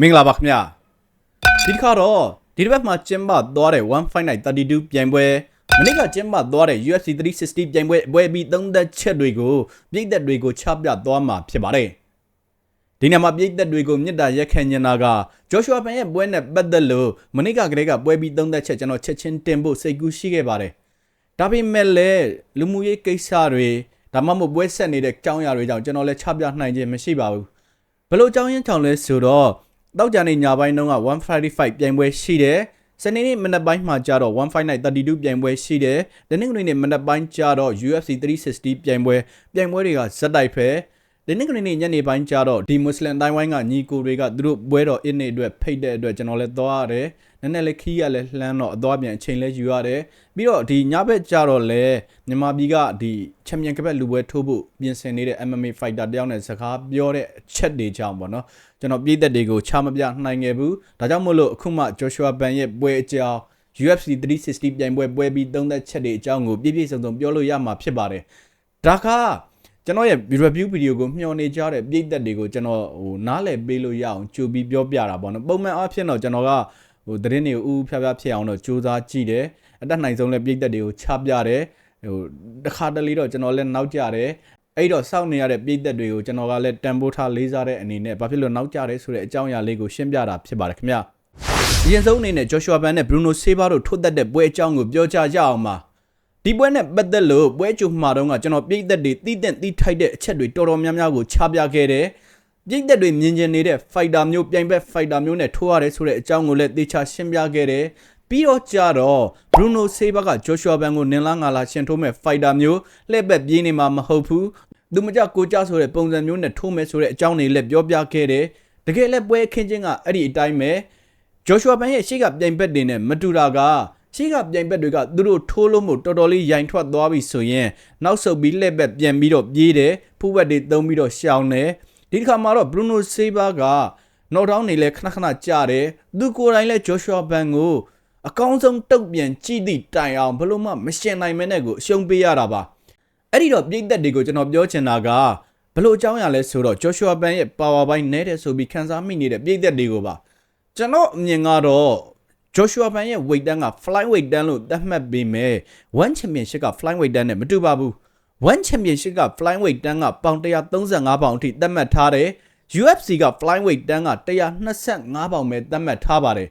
မင်္ဂလာပါခင်ဗျာဒီတစ်ခါတော့ဒီတစ်ပတ်မှာကျင်းပသွားတဲ့159 32ပြိုင်ပွဲမနေ့ကကျင်းပသွားတဲ့ UFC 360ပြိုင်ပွဲအပွဲပြီးသုံးသက်ချက်တွေကိုပြည်သက်တွေကိုချပြသွားမှာဖြစ်ပါတယ်ဒီနေ့မှာပြည်သက်တွေကိုမြစ်တာရက်ခံနေတာကဂျော်ရှွာပန်ရဲ့ပွဲနဲ့ပတ်သက်လို့မနေ့ကကလေးကပွဲပြီးသုံးသက်ချက်ကျွန်တော်ချက်ချင်းတင်ဖို့စိတ်ကူးရှိခဲ့ပါတယ်ဒါပေမဲ့လည်းလူမှုရေးကိစ္စတွေဒါမှမဟုတ်ပွဲဆက်နေတဲ့ကြောင်းရာတွေကြောင့်ကျွန်တော်လည်းချပြနိုင်ခြင်းမရှိပါဘူးဘလို့ကြောင်းရင်းချောင်းလဲဆိုတော့ တောက်ကြနေညပိုင်းတုန်းက1 Friday Fight ပြိုင်ပွဲရှိတယ်စနေနေ့မနက်ပိုင်းမှာကျတော့159 32ပြိုင်ပွဲရှိတယ်ဒီနေ့ကနေ့မနက်ပိုင်းကျတော့ UFC 360ပြိုင်ပွဲပြိုင်ပွဲတွေကဇက်တိုက်ဖဲဒီနေ့ကနေ့ညနေပိုင်းကျတော့ဒီမွတ်စလင်တိုင်းဝိုင်းကညီကိုတွေကသူတို့ပွဲတော်အင်းနေအတွက်ဖိတ်တဲ့အတွက်ကျွန်တော်လည်းသွားရတယ် နည်းနည်းလေးခီးရလဲလှမ်းတော့အသွားပြန်အချိန်လဲယူရတယ်ပြီးတော့ဒီညဘက်ကျတော့လဲမြန်မာပြည်ကဒီချန်ပီယံကပတ်လူပွဲထိုးဖို့ပြင်ဆင်နေတဲ့ MMA fighter တယောက်နဲ့စကားပြောတဲ့အချက်တွေကြောင့်ပေါ့နော်ကျွန်တော်ပြည်သက်တွေကိုချမပြနိုင်ခဲ့ဘူးဒါကြောင့်မို့လို့အခုမှ Joshua Ban ရဲ့ပွဲအကြောင်း UFC 360ပြိုင်ပွဲပွဲပြီးသုံးသက်ချက်တွေအကြောင်းကိုပြည့်ပြည့်စုံစုံပြောလို့ရမှာဖြစ်ပါတယ်ဒါကကျွန်တော်ရဲ့ review video ကိုမျှော်နေကြတဲ့ပြည်သက်တွေကိုကျွန်တော်ဟိုနားလည်ပေးလို့ရအောင်ကြိုပြီးပြောပြတာပေါ့နော်ပုံမှန်အားဖြင့်တော့ကျွန်တော်က ဟိုသတင်းတွေကိုဥဥဖျားဖျားဖြစ်အောင်တော့စူးစမ်းကြည့်တယ်အတက်နိုင်ဆုံးလည်းပြည်သက်တွေကိုချပြတယ်ဟိုတစ်ခါတလေတော့ကျွန်တော်လည်းနောက်ကြတယ်အဲ့တော့စောင့်နေရတဲ့ပြည်သက်တွေကိုကျွန်တော်ကလည်းတန်ဖိုးထားလေးစားတဲ့အနေနဲ့ဘာဖြစ်လို့နောက်ကြတယ်ဆိုတဲ့အကြောင်းအရာလေးကိုရှင်းပြတာဖြစ်ပါတယ်ခင်ဗျာအရင်ဆုံးအနေနဲ့ Joshua Ban နဲ့ Bruno Silva တို့ထုတ်သက်တဲ့ပွဲအကြောင်းကိုပြောကြကြအောင်ပါဒီပွဲနဲ့ပတ်သက်လို့ပွဲကြိုမှာတော့ကကျွန်တော်ပြည်သက်တွေတီးတဲ့တီးထိုက်တဲ့အချက်တွေတော်တော်များများကိုချပြခဲ့တယ် ပြည်သက်တွေမြင်ကျင်နေတဲ့ fighter မျိုးပြိုင်ဘက် fighter မျိုးနဲ့ထိုးရတယ်ဆိုတဲ့အကြောင်းကိုလည်းသေချာရှင်းပြခဲ့တယ်ပြီးတော့ကြတော့ Bruno Silva က Joshua Ban ကိုနင်လာငါလာရှင်ထိုးမဲ့ fighter မျိုးလှည့်ပတ်ပြေးနေမှာမဟုတ်ဘူးသူမကြကိုကြဆိုတဲ့ပုံစံမျိုးနဲ့ထိုးမယ်ဆိုတဲ့အကြောင်းတွေလည်းပြောပြခဲ့တယ်တကယ်လည်းပွဲအခင်းချင်းကအဲ့ဒီအတိုင်းပဲ Joshua Ban ရဲ့ရှေ့ကပြိုင်ဘက်တွေနဲ့မတူတာကရှေ့ကပြိုင်ဘက်တွေကသူတို့ထိုးလို့မို့တော်တော်လေးရိုင်ထွက်သွားပြီဆိုရင်နောက်ဆုတ်ပြီးလှည့်ဘက်ပြန်ပြီးတော့ပြေးတယ်ဖူးဘက်တွေသုံးပြီးတော့ရှောင်တယ် ဒီတစ်ခါမှာတော့ Bruno Silva က knock down နေလဲခဏခဏကြာတယ်သူကိုယ်တိုင်လဲ Joshua Ban ကိုအကောင်းဆုံးတုတ်ပြန်ကြည့်သည့်တိုင်အောင်ဘလို့မှမရှင်နိုင်မဲနဲ့ကိုအရှုံးပေးရတာပါအဲ့ဒီတော့ပြည်သက်တွေကိုကျွန်တော်ပြောချင်တာကဘလို့အကြောင်းအရာလဲဆိုတော့ Joshua Ban ရဲ့ power ပိုင်းနဲတယ်ဆိုပြီးခန်းစားမိနေတဲ့ပြည်သက်တွေကိုပါကျွန်တော်အမြင်ကတော့ Joshua Ban ရဲ့ weight တန်းက fly weight တန်းလို့သတ်မှတ်ပေမဲ့ one championship က fly weight တန်းနဲ့မတူပါဘူး one championship က fly weight တန်းကပေါင်135ပေါင်အထိသတ်မှတ်ထားတယ် UFC က fly weight တန်းက125ပေါင်ပဲသတ်မှတ်ထားပါတယ်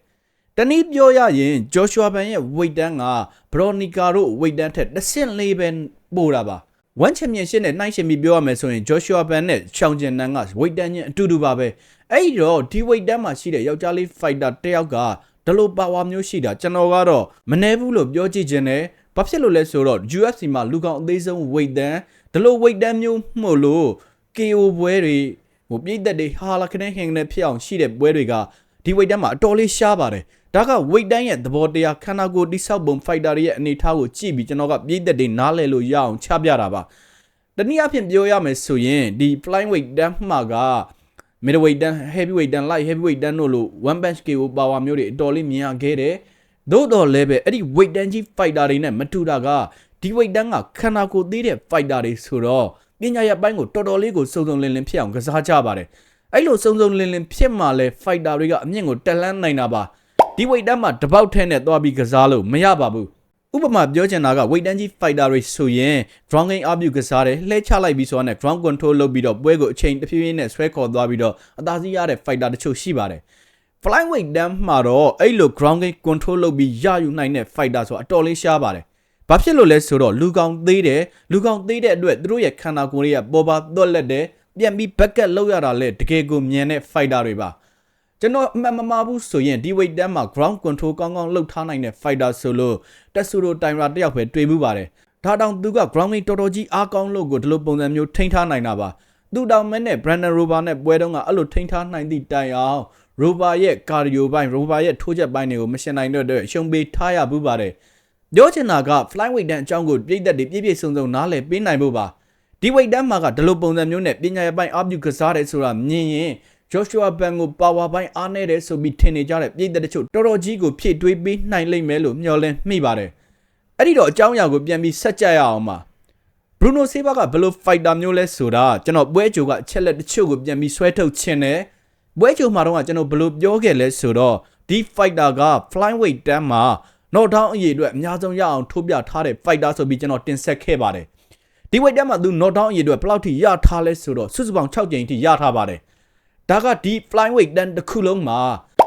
တနည်းပြောရရင် Joshua Ban ရဲ့ weight တန်းက Veronica တို့ weight တန်းထက်တစ်ဆင့်လေးပဲပို့တာပါ one championship နဲ့နှိုင်းယှဉ်ပြီးပြောရမယ်ဆိုရင် Joshua Ban နဲ့ Chong Jin Nan က weight တန်းချင်းအတူတူပါပဲအဲ့ဒီတော့ဒီ weight တန်းမှာရှိတဲ့ယောက်ျားလေး fighter တစ်ယောက်ကဒီလို power မျိုးရှိတာကျွန်တော်ကတော့မနှဲဘူးလို့ပြောကြည့်ခြင်းနဲ့ ဘာဖြစ်လို့လဲဆိုတော့ UFC မှာလူကောင်အသေးဆုံး weight တန်းဒီလို weight တန်းမျိုးမှုလို့ KO ပွဲတွေဟိုပြည့်သက်တွေဟာလာခနဲ့ဟင်နဲ့ဖြစ်အောင်ရှိတဲ့ပွဲတွေကဒီ weight တန်းမှာအတော်လေးရှားပါတယ်ဒါက weight တန်းရဲ့သဘောတရားခန္ဓာကိုယ်တိဆောက်ပုံ fighter တွေရဲ့အနေအထားကိုကြည့်ပြီးကျွန်တော်ကပြည့်သက်တွေနားလည်လို့ရအောင်ချပြတာပါတနည်းအားဖြင့်ပြောရမယ်ဆိုရင်ဒီ flying weight တန်းမှာက middleweight တန်း heavyweight တန်း light heavyweight တန်းတို့လို one punch KO power မျိုးတွေအတော်လေးမြင်ရခဲ့တယ် သို့တော်လည်းပဲအဲ့ဒီ weight တန်းကြီး fighter တွေနဲ့မတူတာကဒီ weight တန်းကခန္ဓာကိုယ်သေးတဲ့ fighter တွေဆိုတော့ပညာရပိုင်းကိုတော်တော်လေးကိုစုံစုံလင်လင်ဖြစ်အောင်ကစားကြပါတယ်အဲ့လိုစုံစုံလင်လင်ဖြစ်မှလဲ fighter တွေကအမြင့်ကိုတက်လန်းနိုင်တာပါဒီ weight တန်းမှာတပေါက်ထဲနဲ့သွားပြီးကစားလို့မရပါဘူးဥပမာပြောချင်တာက weight တန်းကြီး fighter တွေဆိုရင် ground game အပြုကစားတယ်လှဲချလိုက်ပြီးဆိုတော့ ground control လုပ်ပြီးတော့ပွဲကိုအချိန်တစ်ဖြည်းဖြည်းနဲ့ဆွဲခေါ်သွားပြီးတော့အသာစီးရတဲ့ fighter တချို့ရှိပါတယ် flying weight တန်းမှာတော့အဲ့လို ground game control လုပ်ပြီးရယူနိုင်တဲ့ fighter ဆိုတာအတော်လေးရှားပါတယ်ဘာဖြစ်လို့လဲဆိုတော့လူကောင်သေးတယ်လူကောင်သေးတဲ့အတွက်သူတို့ရဲ့ခန္ဓာကိုယ်တွေကပေါ်ပါသွက်လက်တယ်ပြန်ပြီး backup လုပ်ရတာလဲတကယ်ကိုမြန်တဲ့ fighter တွေပါကျွန်တော်အမှန်မမှားဘူးဆိုရင်ဒီ weight တန်းမှာ ground control ကောင်းကောင်းလုပ်ထားနိုင်တဲ့ fighter ဆိုလို့တက်ဆူရိုတိုင်ရာတယောက်ပဲတွေ့မှုပါတယ်ဒါတောင်သူက ground game တော်တော်ကြီးအားကောင်းလို့ကိုဒီလိုပုံစံမျိုးထိန်းထားနိုင်တာပါသူတောင်မဲနဲ့ Brandon Rover နဲ့ပွဲတုန်းကအဲ့လိုထိန်းထားနိုင်သည့်တိုင်အောင် Rover ရဲ့ cardio ဘိုင်း Rover ရဲ့ထိုးချက်ဘိုင်းတွေကိုမရှင်နိုင်တဲ့အတွက်ရှုံပေးထားရဘူးပါတယ်ပြောချင်တာက flying weight တန်းအကြောင်းကိုပြည့်သက်တွေပြည့်ပြည့်စုံစုံနားလည်ပေးနိုင်ဖို့ပါဒီ weight တန်းမှာကဒီလိုပုံစံမျိုးနဲ့ပညာရပိုင်းအပြုကစားတယ်ဆိုတာမြင်ရင် Joshua Ban ကို power ပိုင်းအားနေတယ်ဆိုပြီးထင်နေကြတဲ့ပြည်သက်တချို့တော်တော်ကြီးကိုဖြည့်တွေးပေးနိုင်လိမ့်မယ်လို့မျှော်လင့်မိပါတယ်အဲ့ဒီတော့အကြောင်းအရာကိုပြန်ပြီးဆက်ကြရအောင်ပါ Bruno Silva ကဘယ်လို fighter မျိုးလဲဆိုတာကျွန်တော်ပွဲကြိုကအချက်လက်တချို့ကိုပြန်ပြီးဆွဲထုတ်ခြင်းနဲ့ ပွဲကြိုမှာတော့ကျွန်တော်ဘယ်လိုပြောခဲ့လဲဆိုတော့ဒီ fighter က flyweight တန်းမှာ knockdown အရေးအတွက်အများဆုံးရအောင်ထိုးပြထားတဲ့ fighter ဆိုပြီးကျွန်တော်တင်ဆက်ခဲ့ပါတယ်ဒီ weight တန်းမှာသူ knockdown အရေးအတွက်ဘယ်လောက်ထိရထားလဲဆိုတော့စုစုပေါင်း6ကြိမ်ထိရထားပါတယ်ဒါကဒီ flyweight တန်းတစ်ခုလုံးမှာ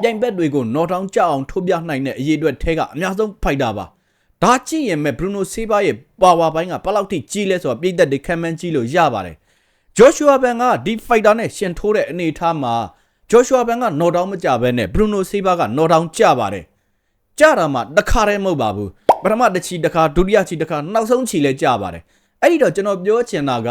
ပြိုင်ဘက်တွေကို knockdown ကြအောင်ထိုးပြနိုင်တဲ့အရေးအတွက်ထဲကအများဆုံး fighter ပါဒါကြည့်ရင်မဲ့ Bruno Silva ရဲ့ power ဘိုင်းကဘယ်လောက်ထိကြီးလဲဆိုတော့ပြည်သက်တွေခံမှန်းကြည့်လို့ရပါတယ် Joshua Ben ကဒီ fighter နဲ့ရှင်ထိုးတဲ့အနေအထားမှာ Joshua Ben က knock down မကြဘဲနဲ့ Bruno Silva က knock down ကြပါတယ်ကြတာမှတစ်ခါတည်းမဟုတ်ပါဘူးပထမတစ်ချီတစ်ခါဒုတိယချီတစ်ခါနောက်ဆုံးချီလဲကြပါတယ်အဲ့ဒီတော့ကျွန်တော်ပြောချင်တာက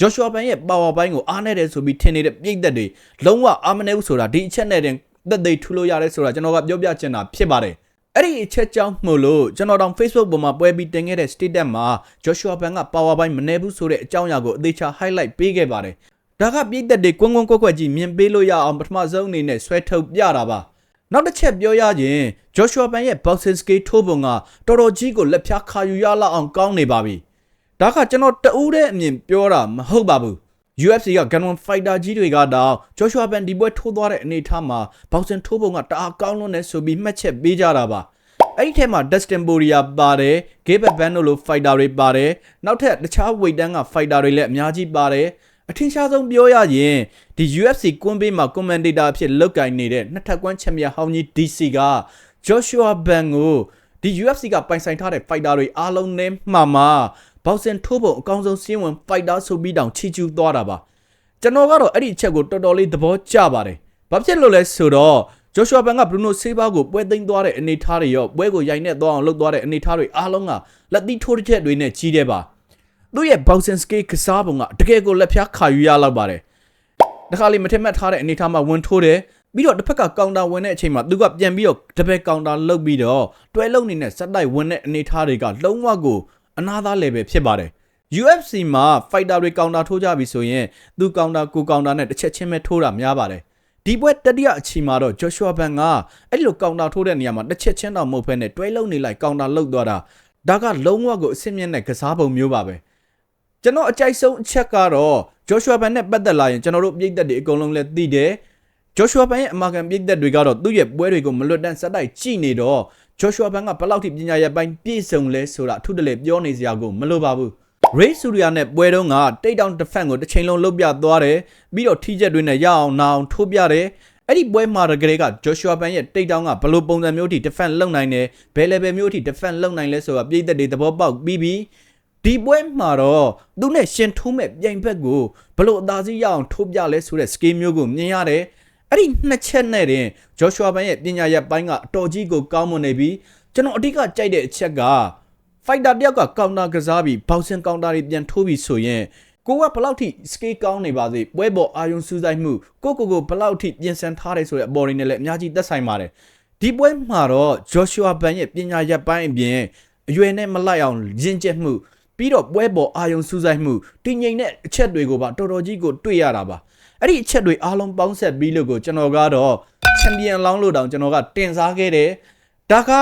Joshua Ben ရဲ့ power ဘိုင်းကိုအားနေတယ်ဆိုပြီးထင်နေတဲ့ပြည်သက်တွေလုံးဝအားမနေဘူးဆိုတာဒီအချက်နဲ့တင်သက်သေထူလို့ရတယ်ဆိုတာကျွန်တော်ကပြောပြချင်တာဖြစ်ပါတယ်အဲ့ဒီအချက်ကြောင့်မို့လို့ကျွန်တော်တောင် Facebook ပေါ်မှာပွဲပြီးတင်ခဲ့တဲ့ status မှာ Joshua Ben က power ဘိုင်းမနေဘူးဆိုတဲ့အကြောင်းအရာကိုအသေးချာ highlight ပေးခဲ့ပါတယ် ဒါကပြည်သက်တွေကွန်းကွန်းကွက်ကွက်ကြီးမြင်ပေးလို့ရအောင်ပထမဆုံးအနေနဲ့ဆွဲထုတ်ပြတာပါနောက်တစ်ချက်ပြောရရင် Joshua Pan ရဲ့ boxing skill ထိုးပုံကတော်တော်ကြီးကိုလက်ဖြားခါယူရလောက်အောင်ကောင်းနေပါပြီဒါကကျွန်တော်တအူးတဲ့အမြင်ပြောတာမဟုတ်ပါဘူး UFC က Gunman Fighter ကြီးတွေကတောင် Joshua Pan ဒီပွဲထိုးသွားတဲ့အနေအထားမှာ boxing ထိုးပုံကတအားကောင်းလွန်းနေဆိုပြီးမှတ်ချက်ပေးကြတာပါအဲ့ဒီထဲမှာ Dustin Poirier ပါတယ် Gabe Bando လို fighter တွေပါတယ်နောက်ထပ်တခြား weight တန်းက fighter တွေလည်းအများကြီးပါတယ် အထင်ရှားဆုံးပြောရရင်ဒီ UFC ကွန်းပေးမှာ commentator အဖြစ်လုပ်ကိုင်နေတဲ့နှစ်ထပ်ကွမ်းချန်ပီယံဟောင်းကြီး DC က Joshua Ban ကိုဒီ UFC ကပိုင်ဆိုင်ထားတဲ့ fighter တွေအားလုံးနဲ့မှမှဘောက်ဆင်ထိုးပုံအကောင်းဆုံးစီးဝင် fighter ဆိုပြီးတောင်ချီကျူးသွားတာပါကျွန်တော်ကတော့အဲ့ဒီအချက်ကိုတော်တော်လေးသဘောကျပါတယ်ဘာဖြစ်လို့လဲဆိုတော့ Joshua Ban က Bruno Silva ကိုပွဲသိမ်းသွားတဲ့အနေအထားတွေရောပွဲကိုရိုက်နှက်သွားအောင်လုပ်သွားတဲ့အနေအထားတွေအားလုံးကလက်သီးထိုးတစ်ချက်တွေနဲ့ကြီးတယ်ပါ သူ့ရဲ့ boxing skill ကစားပုံကတကယ်ကိုလက်ဖြားခါယူရလောက်ပါတယ်တခါလေမထင်မှတ်ထားတဲ့အနေအထားမှာဝင်ထိုးတယ်ပြီးတော့တစ်ဖက်ကကောင်တာဝင်တဲ့အချိန်မှာသူကပြန်ပြီးတော့တပည့်ကောင်တာလုတ်ပြီးတော့တွဲလုံနေတဲ့စက်တိုက်ဝင်တဲ့အနေအထားတွေကလုံးဝကိုအနာသား level ဖြစ်ပါတယ် UFC မှာ fighter တွေကောင်တာထိုးကြပြီဆိုရင်သူကောင်တာကိုကောင်တာနဲ့တစ်ချက်ချင်းပဲထိုးတာများပါတယ်ဒီပွဲတတိယအချိန်မှာတော့ Joshua Ban ကအဲ့လိုကောင်တာထိုးတဲ့နေရာမှာတစ်ချက်ချင်းတော့မဟုတ်ဘဲနဲ့တွဲလုံနေလိုက်ကောင်တာလုတ်သွားတာဒါကလုံးဝကိုအဆင့်မြင့်တဲ့ကစားပုံမျိုးပါပဲ ကျွန်တော်အကြိုက်ဆုံးအချက်ကတော့ Joshua Ban နဲ့ပတ်သက်လာရင်ကျွန်တော်တို့ပြည်သက်တွေအကုန်လုံးလည်းသိတယ် Joshua Ban ရဲ့အမာခံပြည်သက်တွေကတော့သူ့ရဲ့ပွဲတွေကိုမလွတ်တမ်းစက်တိုက်ကြည့်နေတော့ Joshua Ban ကဘယ်လောက်ထိပညာရပ်ပိုင်းပြည့်စုံလဲဆိုတာအထူးတလဲပြောနေစရာကိုမလိုပါဘူး Ray Surya နဲ့ပွဲတုန်းက take down defense ကိုတစ်ချိန်လုံးလုတ်ပြသွားတယ်ပြီးတော့ထိချက်တွေနဲ့ရအောင်နာအောင်ထိုးပြတယ်အဲ့ဒီပွဲမှာတကယ်က Joshua Ban ရဲ့ take down ကဘယ်လိုပုံစံမျိုးထိ defense လုပ်နိုင်တယ်ဘယ် level မျိုးထိ defense လုပ်နိုင်လဲဆိုတာပြည်သက်တွေသဘောပေါက်ပြီးပြီး ဒီပွဲမှာတော့သူနဲ့ရှင်ထိုးမဲ့ပြိုင်ဘက်ကိုဘလို့အသာစီးရအောင်ထိုးပြလဲဆိုတဲ့ skill မျိုးကိုမြင်ရတယ်အဲ့ဒီနှစ်ချက်နဲ့တင် Joshua Ban ရဲ့ပညာရပ်ပိုင်းကအတော်ကြီးကိုကောင်းမွန်နေပြီးကျွန်တော်အဓိကကြိုက်တဲ့အချက်က fighter တယောက်ကကောင်တာကစားပြီး boxing counter တွေပြန်ထိုးပြီးဆိုရင်ကိုကဘယ်လောက်ထိ skill ကောင်းနေပါစေပွဲပေါ်အာယုံစူးစိုက်မှုကိုကိုကိုဘယ်လောက်ထိပြင်ဆင်ထားတယ်ဆိုတဲ့အပေါ်တွေနဲ့လည်းအများကြီးသက်ဆိုင်ပါတယ်ဒီပွဲမှာတော့ Joshua Ban ရဲ့ပညာရပ်ပိုင်းအပြင်အရွယ်နဲ့မလိုက်အောင်ရင့်ကျက်မှု ပြီးတော့ပွဲပေါ်အာယုံစူးစိုက်မှုတည်ငြိမ်တဲ့အချက်တွေကိုပါတော်တော်ကြီးကိုတွေ့ရတာပါအဲ့ဒီအချက်တွေအားလုံးပေါင်းဆက်ပြီးလို့ကိုကျွန်တော်ကတော့ချန်ပီယံလောင်းလို့တောင်ကျွန်တော်ကတင်စားခဲ့တယ်ဒါက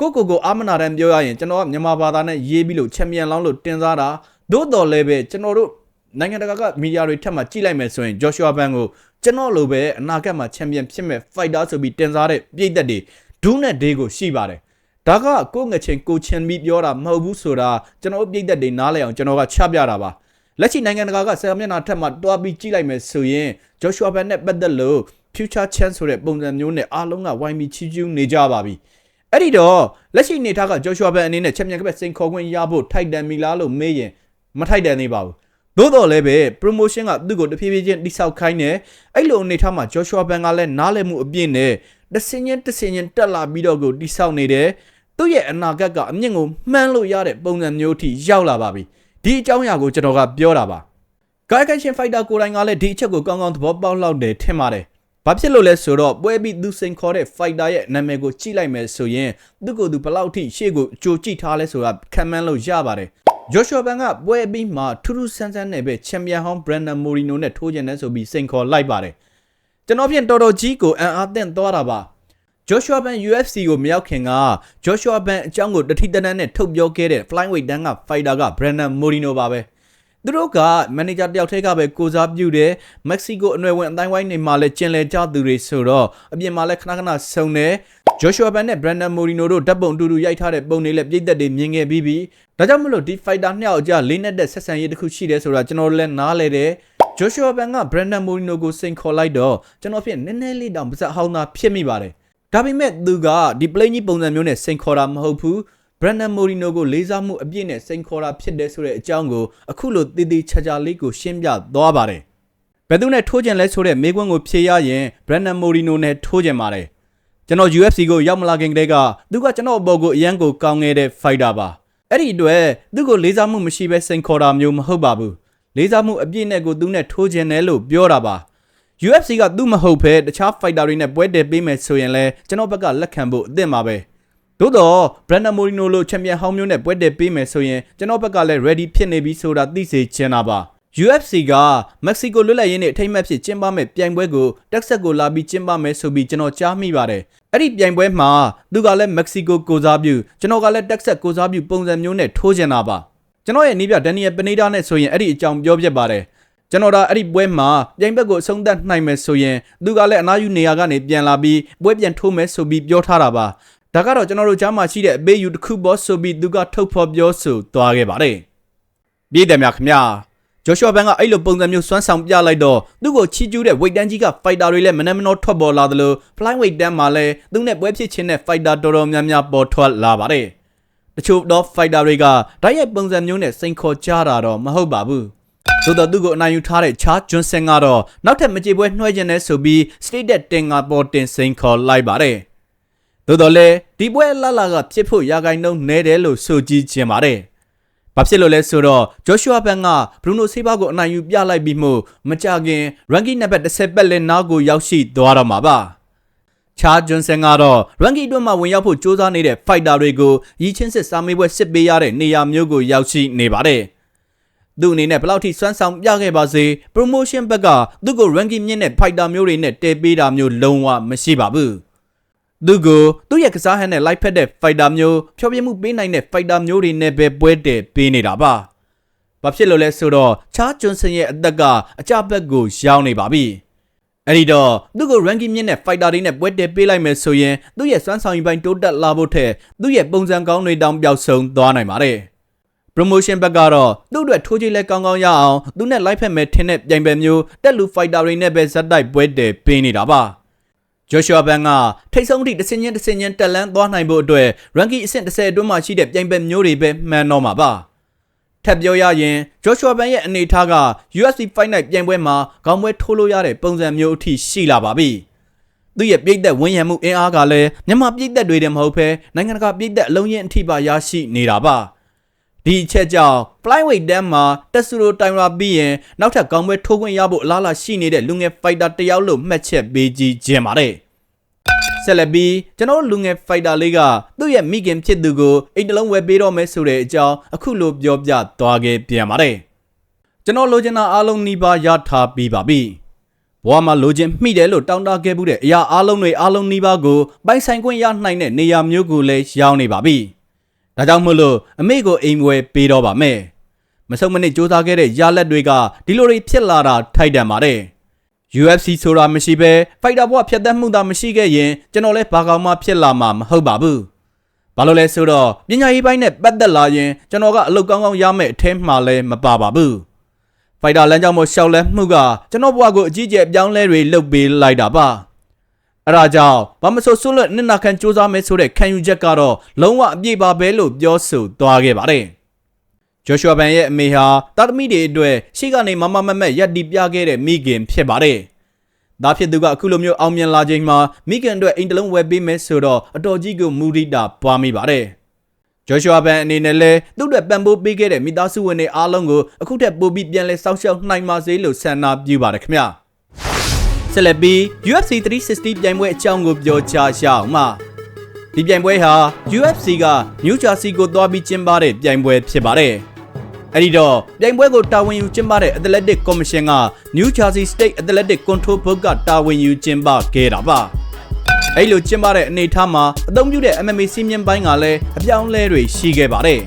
ကိုကိုကိုအာမနာတန်ပြောရရင်ကျွန်တော်ကမြန်မာဘာသာနဲ့ရေးပြီးလို့ချန်ပီယံလောင်းလို့တင်စားတာသို့တော်လည်းပဲကျွန်တော်တို့နိုင်ငံတကာကမီဒီယာတွေထက်မှကြည့်လိုက်မယ်ဆိုရင် Joshua Ban ကိုကျွန်တော်လိုပဲအနာဂတ်မှာချန်ပီယံဖြစ်မဲ့ fighter ဆိုပြီးတင်စားတဲ့ပြည်သက်တွေဒူးနဲ့ဒေးကိုရှိပါတယ် ဒါကကိုငချင်းကိုချင်ပြီးပြောတာမဟုတ်ဘူးဆိုတာကျွန်တော်ပြည်သက်တွေနားလည်အောင်ကျွန်တော်ကချပြတာပါလက်ရှိနိုင်ငံတကာကဆယ်မျက်နှာထက်မှတွားပြီးကြည့်လိုက်မယ်ဆိုရင် Joshua Ban နဲ့ပတ်သက်လို့ future chance ဆိုတဲ့ပုံစံမျိုးနဲ့အားလုံးကဝိုင်းပြီးချီးကျူးနေကြပါပြီအဲ့ဒီတော့လက်ရှိအနေထားက Joshua Ban အနေနဲ့ချန်ပီယံကပတ်စိန်ခေါ်ခွင့်ရဖို့ထိုက်တန်မီလားလို့မေးရင်မထိုက်တန်သေးပါဘူးသို့တော်လည်းပဲ promotion ကသူ့ကိုတဖြည်းဖြည်းချင်းတိဆောက်ခိုင်းတယ်အဲ့လိုအနေထားမှာ Joshua Ban ကလည်းနားလည်မှုအပြည့်နဲ့ တစင်းချင်းတစင်းချင်းတက်လာပြီးတော့ကိုတိဆောက်နေတယ်သူ့ရဲ့အနာဂတ်ကအမြင့်ကိုမှန်းလို့ရတဲ့ပုံစံမျိုးထိရောက်လာပါပြီဒီအကြောင်းအရာကိုကျွန်တော်ကပြောတာပါကာယကရှင်ဖိုက်တာကိုယ်တိုင်ကလည်းဒီအချက်ကိုကောင်းကောင်းသဘောပေါက်လောက်တယ်ထင်ပါတယ်ဘာဖြစ်လို့လဲဆိုတော့ပွဲပြီးသူစိန်ခေါ်တဲ့ fighter ရဲ့နာမည်ကိုကြည့်လိုက်မယ်ဆိုရင်သူ့ကိုယ်သူဘယ်လောက်ထိရှေ့ကိုကြိုကြည့်ထားလဲဆိုတာခံမှန်းလို့ရပါတယ်ဂျိုရှွာဘန်ကပွဲပြီးမှထူးထူးဆန်းဆန်းနဲ့ပဲချန်ပီယံဟောင်းဘရန်ဒန်မိုရီနိုနဲ့ထိုးကျင်တယ်ဆိုပြီးစိန်ခေါ်လိုက်ပါတယ် ကျွန်တော်ဖြင့်တော်တော်ကြီးကိုအံ့အားသင့်သွားတာပါဂျိုရှွာဘန် UFC ကိုမရောက်ခင်ကဂျိုရှွာဘန်အကြောင်းကိုတတိတန်းနဲ့ထုတ်ပြောခဲ့တဲ့ flyweight တန်းက fighter က Brandon Moreno ပါပဲသူတို့ကမန်နေဂျာတယောက်တည်းကပဲကိုစားပြုတယ်မက္ကဆီကိုအနွယ်ဝင်အတိုင်းဝိုင်းနေမှာလဲကျင်လည်ကြသူတွေဆိုတော့အပြင်မှာလဲခဏခဏဆုံတယ်ဂျိုရှူအာဘန်နဲ့ဘရန်ဒန်မိုရီနိုတို့ဓာတ်ပုံအတူတူရိုက်ထားတဲ့ပုံတွေလည်းပြည်သက်တွေမြင်ခဲ့ပြီးပြီဒါကြောင့်မလို့ဒီဖိုက်တာနှစ်ယောက်အကြားလေးနဲ့တဲ့ဆက်ဆံရေးတစ်ခုရှိတယ်ဆိုတာကျွန်တော်လည်းနားလဲတယ် ဂျိုရှူအာဘန်ကဘရန်ဒန်မိုရီနိုကိုစိန်ခေါ်လိုက်တော့ကျွန်တော်ဖြစ်နည်းနည်းလေးတောင်ပါစက်ဟောင်းသားဖြစ်မိပါတယ်ဒါပေမဲ့သူကဒီ play ကြီးပုံစံမျိုးနဲ့စိန်ခေါ်တာမဟုတ်ဘူးဘရန်ဒန်မိုရီနိုကိုလေးစားမှုအပြည့်နဲ့စိန်ခေါ်တာဖြစ်တယ်ဆိုတဲ့အကြောင်းကိုအခုလိုတည်တည်ချာချာလေးကိုရှင်းပြသွားပါတယ်။ဘယ်သူနဲ့ထိုးကျင်လဲဆိုတဲ့မေးခွန်းကိုဖြေရရင်ဘရန်ဒန်မိုရီနိုနဲ့ထိုးကျင်ပါတယ်။ကျွန်တော် UFC ကိုရောက်မလာခင်ကတည်းကသူကကျွန်တော်အပေါ်ကိုအရန်ကိုကောင်းခဲ့တဲ့ fighter ပါ။အဲ့ဒီအတွက်သူ့ကိုလေးစားမှုမရှိဘဲစိန်ခေါ်တာမျိုးမဟုတ်ပါဘူး။ လေးစားမှုအပြည့်နဲ့ကိုသူနဲ့ထိုးကျင်တယ်လို့ပြောတာပါ။ UFC ကသူ့မဟုတ်ဘဲတခြား fighter တွေနဲ့ပွဲတည်ပေးမယ်ဆိုရင်လည်းကျွန်တော်ဘက်ကလက်ခံဖို့အသင့်ပါပဲ။သို့တော့ဘရန်ဒန်မိုရီနိုလိုချန်ပီယံဟောင်းမျိုးနဲ့ပွဲတည်ပေးမယ်ဆိုရင်ကျွန်တော်ဘက်ကလည်း ready ဖြစ်နေပြီဆိုတာသိစေချင်တာပါ UFC ကမက္ကဆီကိုလွတ်လပ်ရေးနေ့အထိမ်းအမှတ်ဖြစ်ကျင်းပမဲ့ပြိုင်ပွဲကိုတက်ဆက်ကိုလာပြီးကျင်းပမယ်ဆိုပြီးကျွန်တော်ကြားမိပါတယ်အဲ့ဒီပြိုင်ပွဲမှာသူကလည်းမက္ကဆီကိုကိုစားပြုကျွန်တော်ကလည်းတက်ဆက်ကိုစားပြုပုံစံမျိုးနဲ့ထိုးကျင်တာပါ ကျွန်တော်ရဲ့နီးပြဒန်နီယယ်ပနီဒါနဲ့ဆိုရင်အဲ့ဒီအကြောင်းပြောပြပါတယ်ကျွန်တော်ဒါအဲ့ဒီပွဲမှာပြိုင်ဘက်ကိုအဆုံးသတ်နိုင်မယ်ဆိုရင်သူကလည်းအနားယူနေရာကနေပြန်လာပြီးပွဲပြန်ထိုးမယ်ဆိုပြီးပြောထားတာပါဒါကတော့ကျွန်တော်တို့ကြားမှာရှိတဲ့အပေးယူတစ်ခုပေါ်ဆိုပြီးသူကထုတ်ဖော်ပြောဆိုသွားခဲ့ပါတယ်ပြည်တယ်များခင်ဗျာဂျိုရှုဘန်ကအဲ့လိုပုံစံမျိုးစွမ်းဆောင်ပြလိုက်တော့သူ့ကိုချီးကျူးတဲ့ဝိတ်တန်းကြီးကဖိုက်တာတွေလည်းမနှမနှောထွက်ပေါ်လာသလို fly weight တန်းမှာလည်းသူနဲ့ပွဲဖြစ်ခြင်းတဲ့ဖိုက်တာတော်တော်များများပေါ်ထွက်လာပါတယ် တချို့တော့ဖိုက်တာတွေကဓာတ်ရိုက်ပုံစံမျိုးနဲ့စိန်ခေါ်ကြတာတော့မဟုတ်ပါဘူးသို့တော့သူ့ကိုအနိုင်ယူထားတဲ့ချားဂျွန်ဆန်ကတော့နောက်ထပ်မကြေပွဲနှွှဲခြင်းနဲ့ဆိုပြီး state တင်ငါပေါ်တင်စိန်ခေါ်လိုက်ပါတယ်သို့တော်လည်းဒီပွဲလာလာကဖြစ်ဖို့ရာဂိုင်းနှုန်းနဲတယ်လို့ဆိုကြည့်ခြင်းပါတယ်။ဘာဖြစ်လို့လဲဆိုတော့ဂျိုရှူအာဘန်ကဘရူနိုဆေးဘာကိုအနိုင်ယူပြလိုက်ပြီးမှမကြခင်ရန်ကီနံပါတ်10ပတ်လည်နားကိုရောက်ရှိသွားတော့မှာပါ။ ချာဂျွန်ဆန်ကတော့ရန်ကီအတွင်းမှာဝင်ရောက်ဖို့စ조사နေတဲ့ဖိုက်တာတွေကိုရီချင်းစစ်စာမေးပွဲစစ်ပေးရတဲ့နေရာမျိုးကိုရောက်ရှိနေပါတယ်။သူ့အနေနဲ့ဘယ်လောက်ထိစွမ်းဆောင်ပြခဲ့ပါစေ promotion ဘက်ကသူ့ကို ranking မြင့်တဲ့ fighter မျိုးတွေနဲ့တည်ပေးတာမျိုးလုံးဝမရှိပါဘူး။သူကိုသူ့ရဲ့ကစားဟန်နဲ့လိုက်ဖက်တဲ့ fighter မျိုးဖြောပြမှုပေးနိုင်တဲ့ fighter မျိုးတွေနဲ့ပဲပွဲတည်ပေးနေတာပါ။ဘာဖြစ်လို့လဲဆိုတော့ချားဂျွန်ဆန်ရဲ့အသက်ကအကြဘက်ကိုရောက်နေပါပြီ။ အဲ့ဒီတော့သူ့ကို ranking မြင့်တဲ့ fighter တွေနဲ့ပွဲတည်ပေးလိုက်မယ်ဆိုရင်သူ့ရဲ့စွမ်းဆောင်ရည်ပိုင်းတိုးတက်လာဖို့ထက်သူ့ရဲ့ပုံစံကောင်းတွေတောင်ပျောက်ဆုံးသွားနိုင်ပါတယ်။ promotion ဘက်ကတော့သူ့အတွက်ထိုးချိလဲကောင်းကောင်းရအောင်သူနဲ့ live ဖက်မဲ့ထင်းတဲ့ပြိုင်ပွဲမျိုးတက်လူ fighter တွေနဲ့ပဲဇက်တိုက်ပွဲတည်ပေးနေတာပါ။ဂျိုရှွာဘန်ကထိတ်ဆုံးထိတစ်စင်းချင်းတစ်စင်းချင်းတက်လန်းသွားနိုင်ဖို့အတွက်ရန်ကီအဆင့်30အတွင်းမှာရှိတဲ့ပြိုင်ပွဲမျိုးတွေပဲမှန်တော့မှာပါ ထပ်ပြောရရင်ဂျိုရှွာဘန်ရဲ့အနေအထားက UFC Fight Night ပြိုင်ပွဲမှာခေါင်းပွဲထိုးလို့ရတဲ့ပုံစံမျိုးအထိရှိလာပါပြီသူရဲ့ပြိတ်သက်ဝင်းရံမှုအင်အားကလည်းမြန်မာပြိတ်သက်တွေတည်းမဟုတ်ဘဲနိုင်ငံတကာပြိတ်သက်အလုံးရင်အထိပါရရှိနေတာပါဒီအချက်ကြောင့် flyweight တန်းမှာတက်ဆူရိုတိုင်ရာပြီးရင်နောက်ထပ်ကောင်းပွဲထိုးခွင့်ရဖို့အလားအလာရှိနေတဲ့လူငယ် fighter တယောက်လို့မှတ်ချက်ပေးကြည့်ခြင်းပါတယ် ဆက်လက်ပြီးကျွန်တော်လူငယ် fighter လေးကသူ့ရဲ့မိခင်ဖြစ်သူကိုအိမ်တလုံးဝယ်ပေးတော့မယ်ဆိုတဲ့အကြောင်းအခုလိုပြောပြသွားခဲ့ပြန်ပါတယ်ကျွန်တော်လိုချင်တာအားလုံးနှီးပါရထားပြီးပါပြီဘဝမှာလိုချင်မိတယ်လို့တောင်းတခဲ့မှုတဲ့အရာအားလုံးတွေအားလုံးနှီးပါကိုပိုင်ဆိုင်ခွင့်ရနိုင်တဲ့နေရာမျိုးကိုလည်းရောက်နေပါပြီ။ဒါကြောင့်မို့လို့အမေကိုအိမ်ဝယ်ပေးတော့ပါမယ်မဆုံးမနစ်စူးစမ်းခဲ့တဲ့ရလက်တွေကဒီလိုတွေဖြစ်လာတာထိုက်တန်ပါတယ် UFC ဆိုတာမရှိဘဲဖိုက်တာဘွားဖြတ်သက်မှုသာမရှိခဲ့ရင်ကျွန်တော်လည်းဘာကောင်မှဖြစ်လာမှာမဟုတ်ပါဘူးဘာလို့လဲဆိုတော့ပညာရေးပိုင်းနဲ့ပတ်သက်လာရင်ကျွန်တော်ကအလုပ်ကောင်းကောင်းရမယ့်အထက်မှာလည်းမပါပါဘူးဖိုက်တာလမ်းကြောင်းပေါ်ရှောက်လဲမှုကကျွန်တော်ဘွားကိုအကြီးကျယ်အပြောင်းလဲတွေလုပ်ပေးလိုက်တာပါအဲဒါကြောင့်ဘာမဆိုဆွလွတ်နစ်နာခံစူးစမ်းမယ်ဆိုတဲ့ခံယူချက်ကတော့လုံးဝအပြည့်ပါပဲလို့ပြောဆိုသွားခဲ့ပါတယ်။ ဂျိုရှွာဘန်ရဲ့အမေဟာတာသမီတွေအတွက်ရှေ့ကနေမမမမက်ရက်တီပြခဲ့တဲ့မိခင်ဖြစ်ပါတယ်။ဒါဖြစ်သူကအခုလိုမျိုးအောင်မြင်လာချိန်မှာမိခင်အတွက်အိမ်တလုံးဝယ်ပေးမယ်ဆိုတော့အတော်ကြီးကိုမူရိတာပွားမိပါတယ်။ဂျိုရှွာဘန်အနေနဲ့လည်းသူ့အတွက်ပံ့ပိုးပေးခဲ့တဲ့မိသားစုဝင်တွေအားလုံးကိုအခုထက်ပိုပြီးပြန်လဲစောင့်ရှောက်နိုင်ပါစေလို့ဆန္ဒပြုပါတယ်ခင်ဗျာ။ဆက်လက်ပြီး UFC 360ပြိုင်ပွဲအကြောင်းကိုပြောကြားရအောင်ပါဒီပြိုင်ပွဲဟာ UFC က New Jersey ကိုသွားပြီးကျင်းပတဲ့ပြိုင်ပွဲဖြစ်ပါတယ် အဲ့ဒီတော့ပြိုင်ပွဲကိုတာဝန်ယူကျင်းပတဲ့ Athletic Commission က New Jersey State Athletic Control Board ကတာဝန်ယူကျင်းပခဲ့တာပါအဲ့လိုကျင်းပတဲ့အနေအထားမှာအသုံးပြုတဲ့ MMA စီးမြင်ပိုင်းကလည်းအပြောင်းလဲတွေရှိခဲ့ပါတယ်